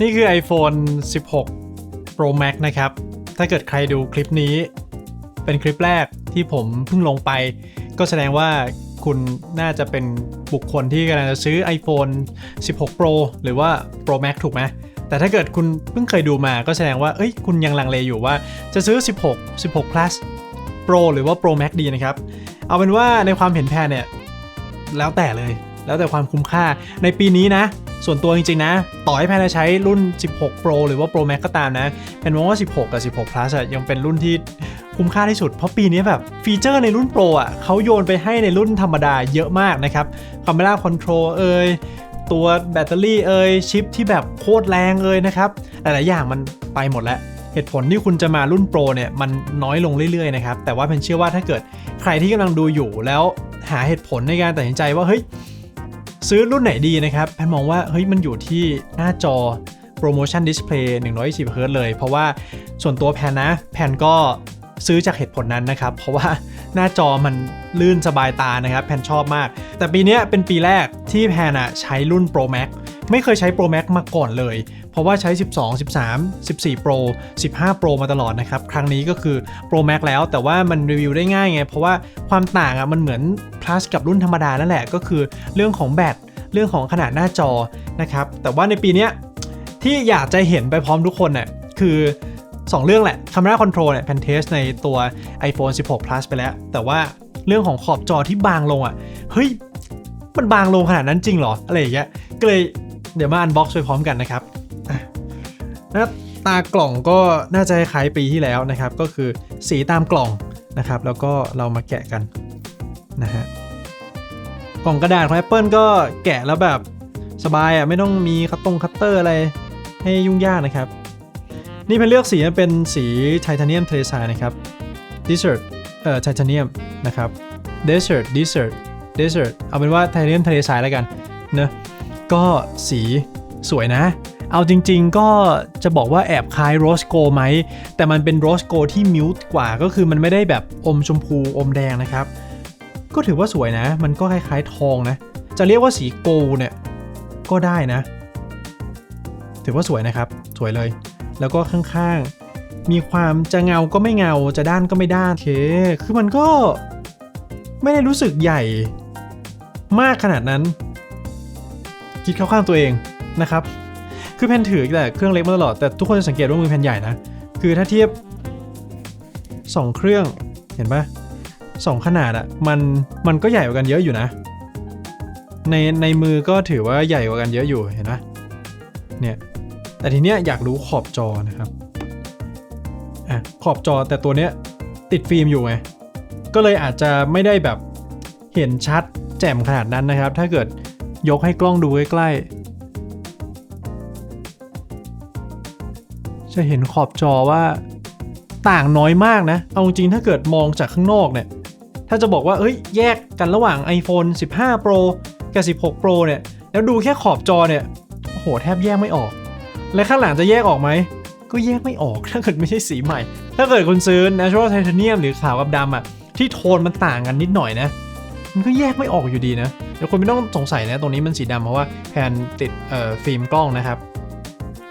นี่คือ iPhone 16 Pro Max นะครับ ถ้าเกิดใครดูคลิปนี้ เป็นคลิปแรกที่ผมเพิ่งลงไป ก็แสดงว่าคุณน่าจะเป็นบุคคลที่กำลังจะซื้อ iPhone 16 Pro หรือว่า Pro Max ถูกไหมแต่ถ้าเกิดคุณเพิ่งเคยดูมาก็แสดงว่า เอ้ย คุณยังลังเลอยู่ว่าจะซื้อ 16 16 plus Pro หรือว่า Pro Max ดีนะครับ เอาเป็นว่าในความเห็นแพนเนี่ย แล้วแต่เลย แล้วแต่ความคุ้มค่า ในปีนี้นะ ส่วนตัวจริงๆนะ ต่อให้แพนจะใช้รุ่น 16 Pro หรือว่า Pro Max ก็ตามนะแพนมองว่า 16 กับ 16 plus อะยังเป็นรุ่นที่คุ้มค่าที่สุด เพราะปีนี้แบบฟีเจอร์ในรุ่น Pro อะเขาโยนไปให้ในรุ่นธรรมดาเยอะมากนะครับ Camera Control เอ่ยตัวแบตเตอรี่เอ่ยชิปที่แบบโคตรแรงเอ่ยนะครับหลายๆอย่างมันไปหมดแล้วเหตุผลที่คุณจะมารุ่นโปรเนี่ยมันน้อยลงเรื่อยๆนะครับแต่ว่าเพนเชื่อว่าถ้าเกิดใครที่กำลังดูอยู่แล้วหาเหตุผลในการตัดสินใจว่าเฮ้ย ซื้อรุ่นไหนดีนะครับแพนมองว่าเฮ้ยมันอยู่ที่หน้าจอ Promotion Display 120 Hz เลย เพราะว่าส่วนตัวแพนนะ แพนก็ซื้อจากเหตุผลนั้นนะครับ เพราะว่าหน้าจอมัน ลื่นสบายตานะครับแพนชอบมาก แต่ปีนี้เป็นปีแรกที่แพนอะใช้รุ่น Pro Max ไม่เคยใช้ Pro Max มาก่อนเลย เพราะว่าใช้ 12 13 14 Pro 15 Pro มาตลอดนะครับ ครั้งนี้ก็คือ Pro Max แล้วแต่ว่ามันรีวิวได้ง่ายไง เพราะว่าความต่างอะมันเหมือน plus กับรุ่นธรรมดานั่นแหละ ก็คือเรื่องของแบตเรื่องของขนาดหน้าจอนะครับ แต่ว่าในปีนี้ที่อยากจะเห็นไปพร้อมทุกคนน่ะคือ 2 เรื่องแหละ Camera Control เนี่ยแพนเทสในตัว iPhone 16 Plus ไปแล้ว แต่ว่า เรื่องของขอบจอที่บางลงอะเฮ้ยมันบางลงขนาดนั้นจริงเหรออะไรอย่างเงี้ยก็เลยเดี๋ยวมาอันบ็อกซ์ไปพร้อมกันนะครับอะหน้าตากล่องก็น่าจะคล้ายปีที่แล้วนะครับ ก็คือสีตามกล่องนะครับ แล้วก็เรามาแกะกันนะฮะกล่องกระดาษของ Apple ก็แกะแล้วแบบสบายอะไม่ต้องมีคัตตรงคัตเตอร์อะไรให้ยุ่งยากนะครับ นี่เป็นเลือกสีเป็นสีไทเทเนียมเทสายนะครับ desert เอ่อไทเทเนียม นะครับ desert desert desert เอาเป็นว่าไทเทเนียมทะเลทรายแล้วกันเนอะก็สีสวยนะ เอาจริงๆก็จะบอกว่าแอบคล้ายโรสโกไหม แต่มันเป็นโรสโกที่มิวต์กว่าก็คือมันไม่ได้แบบอมชมพูอมแดงนะครับ ก็ถือว่าสวยนะ มันก็คล้ายๆทองนะ จะเรียกว่าสีโกเนี่ยก็ได้นะ ถือว่าสวยนะครับ สวยเลย แล้วก็ข้างๆ มีความจะเงาก็ไม่เงาจะด้านก็ไม่ด้านโอเคคือมันก็ไม่ได้รู้สึกใหญ่มากขนาดนั้น คิดเข้าข้างตัวเองนะครับ คือแผ่นถือแต่เครื่องเล็กมาตลอดแต่ทุกคนจะสังเกตว่ามือแผ่นใหญ่นะ คือถ้าเทียบ 2 เครื่องเห็นปะสองขนาดอะมันมันก็ใหญ่กว่ากันเยอะอยู่นะ ในในมือก็ถือว่าใหญ่กว่ากันเยอะอยู่เห็นปะเนี่ยแต่ทีเนี้ยอยากรู้ขอบจอนะครับ ขอบจอแต่ตัวเนี้ยติดฟิล์มอยู่ไงก็เลยอาจจะไม่ได้แบบเห็นชัดแจ่มขนาดนั้นนะครับ ถ้าเกิดยกให้กล้องดูใกล้ๆจะเห็นขอบจอว่าต่างน้อยมากนะ เอาจริงๆถ้าเกิดมองจากข้างนอกเนี่ย ถ้าจะบอกว่าเอ้ยแยกกันระหว่าง iPhone 15 Pro กับ 16 Pro เนี่ย แล้วดูแค่ขอบจอเนี่ยโอ้โหแทบแยกไม่ออก และข้างหลังจะแยกออกไหม ก็แยกไม่ออกถ้าเกิดไม่ใช่สีใหม่ ถ้าเกิดคุณซื้อ Natural Titanium หรือขาวกับดำอะที่โทนมันต่างกันนิดหน่อยนะมันก็แยกไม่ออกอยู่ดีนะเดี๋ยวคนไม่ต้องสงสัยนะตรงนี้มันสีดำเพราะว่าแผ่นติดเอ่อฟิล์มกล้องนะครับ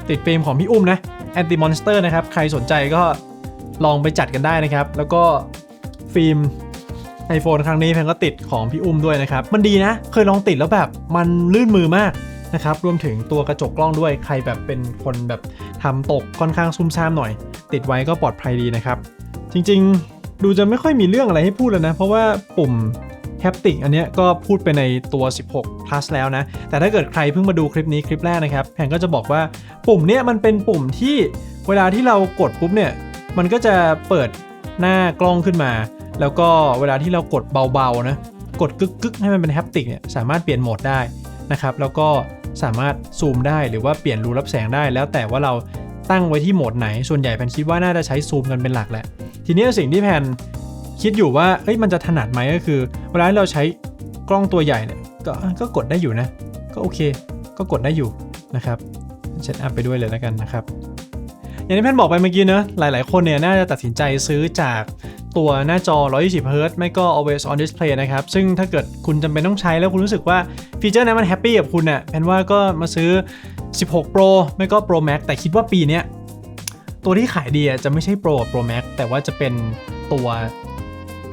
ติดฟิล์มของพี่อุ้มนะ Anti Monster นะครับ ใครสนใจก็ลองไปจัดกันได้นะครับ แล้วก็ฟิล์ม iPhone ครั้งนี้แพนก็ติดของพี่อุ้มด้วยนะครับ มันดีนะ เคยลองติดแล้วแบบมันลื่นมือมาก นะครับรวมถึงตัวกระจกกล้องด้วยใครแบบเป็นคนแบบทำตกค่อนข้างซุ่มซ่ามหน่อย ติดไว้ก็ปลอดภัยดีนะครับ จริงๆดูจะไม่ค่อยมีเรื่องอะไรให้พูดแล้วนะ เพราะว่าปุ่มแฮปติกอันนี้ก็พูดไปในตัว 16 plus แล้วนะ แต่ถ้าเกิดใครเพิ่งมาดูคลิปนี้คลิปแรกนะครับแพนก็จะบอกว่าปุ่มเนี้ยมันเป็นปุ่มที่เวลาที่เรากดปุ๊บเนี่ย มันก็จะเปิดหน้ากล้องขึ้นมา แล้วก็เวลาที่เรากดเบาๆนะ กดกึกๆให้มันเป็นแฮปติกเนี่ยสามารถเปลี่ยนโหมดได้นะครับ แล้วก็ สามารถซูมได้หรือว่าเปลี่ยนรูรับแสงได้ แล้วแต่ว่าเราตั้งไว้ที่โหมดไหน ส่วนใหญ่แพนคิดว่าน่าจะใช้ซูมกันเป็นหลักแหละ ทีนี้สิ่งที่แพนคิดอยู่ว่าเอ้ยมันจะถนัดไหมก็คือเวลาเราใช้กล้องตัวใหญ่เนี่ยก็ก็กดได้อยู่นะ ก็โอเค ก็กดได้อยู่นะครับเช็ดอัพไปด้วยเลยแล้วกันนะครับ อย่างที่แพนบอกไปเมื่อกี้เนอะหลาย ๆ คนเนี่ยน่าจะตัดสินใจซื้อจากตัวหน้าจอ 120 Hz ไม่ก็ always on display นะครับ ซึ่งถ้าเกิดคุณจำเป็นต้องใช้แล้วคุณรู้สึกว่าฟีเจอร์นั้นมันแฮปปี้กับคุณน่ะแพนว่าก็มาซื้อ 16 Pro ไม่ก็ Pro Max แต่คิดว่าปีนี้ตัวที่ขายดีจะไม่ใช่ Pro กับ Pro Max แต่ว่าจะเป็นตัว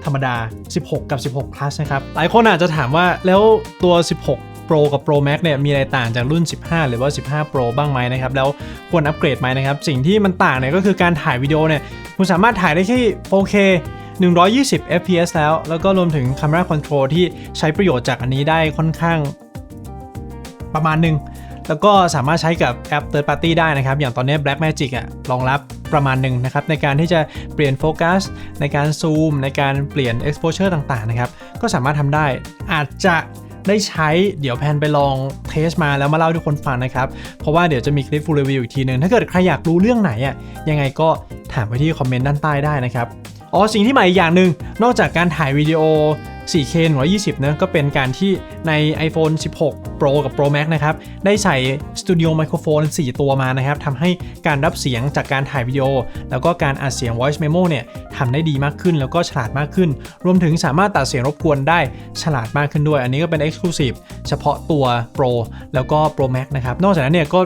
ธรรมดา 16 กับ 16 Plus นะครับ หลายคนอาจจะถามว่าแล้วตัว 16 Pro กับ Pro Max เนี่ยมีอะไรต่างจากรุ่น 15 หรือว่า 15 Pro บ้างไหมนะครับ แล้วควรอัปเกรดไหมนะครับ สิ่งที่มันต่างเนี่ยก็คือการถ่ายวิดีโอเนี่ยคุณสามารถถ่ายได้แค่ 4K 120 fps แล้ว แล้วก็รวมถึง Camera Control ที่ใช้ประโยชน์จากอันนี้ได้ค่อนข้างประมาณหนึ่งแล้วก็สามารถใช้กับแอป Third Party ได้นะครับ อย่างตอนนี้ Blackmagic อะรองรับประมาณหนึ่งนะครับ ในการที่จะเปลี่ยนโฟกัส ในการซูม ในการเปลี่ยน exposure ต่างๆนะครับ ก็สามารถทำได้อาจจะ ได้ใช้เดี๋ยวแพนไปลองเทสมาแล้วมาเล่าให้ทุกคนฟังนะครับ เพราะว่าเดี๋ยวจะมีคลิปฟูลรีวิวอีกทีหนึ่งถ้าเกิดใครอยากรู้เรื่องไหนอะยังไงก็ถามไปที่คอมเมนต์ด้านใต้ได้นะครับอ๋อสิ่งที่ใหม่อีกอย่างหนึ่งนอกจากการถ่ายวิดีโอ 4K 120นะก็เป็นการที่ใน iPhone 16 Pro กับ Pro Max นะครับ ได้ใส่ Studio Microphone 4 ตัวมานะครับทำให้การรับเสียงจากการถ่ายวิดีโอ แล้วก็การอัดเสียง Voice Memo เนี่ยทำได้ดีมากขึ้นแล้วก็ฉลาดมากขึ้น รวมถึงสามารถตัดเสียงรบกวนได้ฉลาดมากขึ้นด้วย อันนี้ก็เป็น Exclusive เฉพาะตัว Pro แล้วก็ Pro Max นะครับนอกจากนั้นเนี่ยก็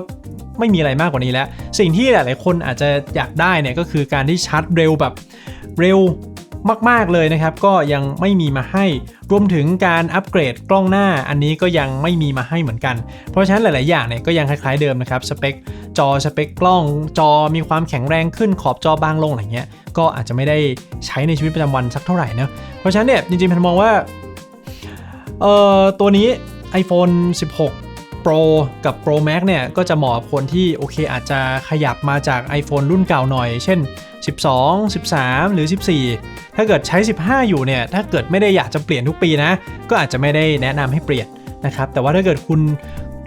ไม่มีอะไรมากกว่านี้แล้ว สิ่งที่หลาย ๆ คนอาจจะอยากได้เนี่ยก็คือการที่ชาร์จเร็วแบบเร็ว มาก ๆ เลยนะครับ ก็ยังไม่มีมาให้ รวมถึงการอัปเกรดกล้องหน้าอันนี้ก็ยังไม่มีมาให้เหมือนกัน เพราะฉะนั้นหลาย ๆ อย่างเนี่ยก็ยังคล้าย ๆ เดิมนะครับ สเปคจอสเปคกล้องจอมีความแข็งแรงขึ้นขอบจอบางลงอะไรเงี้ย ก็อาจจะไม่ได้ใช้ในชีวิตประจำวันสักเท่าไหร่นะ เพราะฉะนั้นเนี่ยจริงๆผมมองว่าเอ่อตัวนี้ iPhone 16 Pro กับ Pro Max เนี่ยก็จะเหมาะกับคนที่โอเคอาจจะขยับมาจาก iPhone รุ่นเก่าหน่อย เช่น 12 13 หรือ 14 ถ้าเกิดใช้ 15 อยู่เนี่ยถ้าเกิดไม่ได้อยากจะเปลี่ยนทุกปีนะ ก็อาจจะไม่ได้แนะนำให้เปลี่ยนนะครับแต่ว่าถ้าเกิดคุณ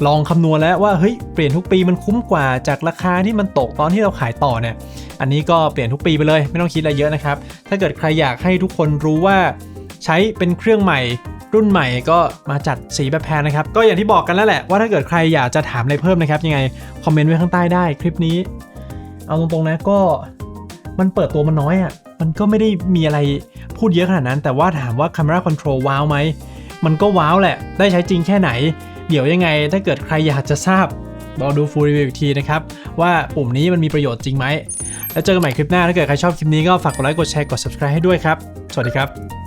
ลองคำนวณแล้วว่าเฮ้ยเปลี่ยนทุกปีมันคุ้มกว่าจากราคาที่มันตกตอนที่เราขายต่อเนี่ยอันนี้ก็เปลี่ยนทุกปีไปเลย ไม่ต้องคิดอะไรเยอะนะครับถ้าเกิดใครอยากให้ทุกคนรู้ว่าใช้เป็นเครื่องใหม่ รุ่นใหม่ก็มาจัดสีแบบแพนนะครับ ก็อย่างที่บอกกันแล้วแหละว่าถ้าเกิดใครอยากจะถามอะไรเพิ่มนะครับ ยังไงคอมเมนต์ไว้ข้างใต้ได้คลิปนี้ เอาตรงๆนะก็มันเปิดตัวมันน้อยอะ่ะมันก็ไม่ได้มีอะไรพูดเยอะขนาดนั้น แต่ว่าถามว่า Camera Control ว้าวไหมมันก็ว้าวแหละ ได้ใช้จริงแค่ไหน เดี๋ยวยังไงถ้าเกิดใครอยากจะทราบรอดู full review อีกทีนะครับ ว่าปุ่มนี้มันมีประโยชน์จริงไหม แล้วเจอกันใหม่คลิปหน้า ถ้าเกิดใครชอบคลิปนี้ก็ฝากกดไลค์กดแชร์กด subscribe ให้ด้วยครับ สวัสดีครับ